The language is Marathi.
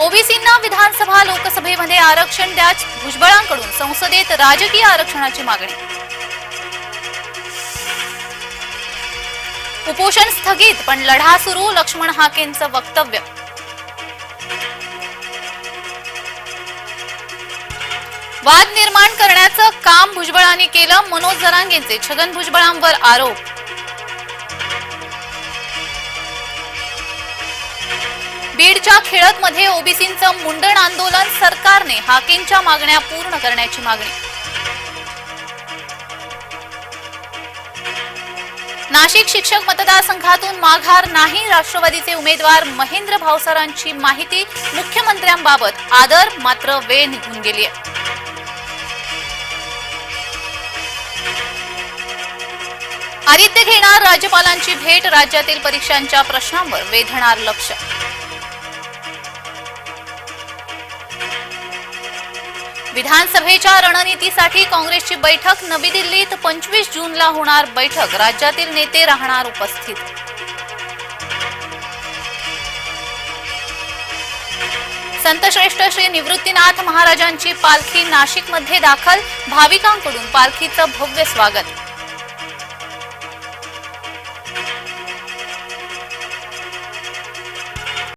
ओबीसींना विधानसभा लोकसभेमध्ये आरक्षण द्याच भुजबळांकडून संसदेत राजकीय आरक्षणाची मागणी. उपोषण स्थगित पण लढा सुरू लक्ष्मण हाकेंचं वक्तव्य. वाद निर्माण करण्याचं काम भुजबळांनी केलं मनोज जरांगेंचे छगन भुजबळांवर आरोप. बीडच्या खेळतमध्ये ओबीसींचं मुंडण आंदोलन सरकारने हाकेंच्या मागण्या पूर्ण करण्याची मागणी. नाशिक शिक्षक मतदारसंघातून माघार नाही राष्ट्रवादीचे उमेदवार महेंद्र भावसारांची माहिती मुख्यमंत्र्यांबाबत. आदर मात्र वेळ निघून गेली आहे. आदित्य घेणार राज्यपालांची भेट राज्यातील परीक्षांच्या प्रश्नांवर वेधणार लक्ष. विधानसभेच्या रणनीतीसाठी काँग्रेसची बैठक नवी दिल्लीत पंचवीस जूनला होणार बैठक राज्यातील नेते राहणार उपस्थित. संतश्रेष्ठ श्री निवृत्तीनाथ महाराजांची पालखी नाशिकमध्ये दाखल भाविकांकडून पालखीचं भव्य स्वागत.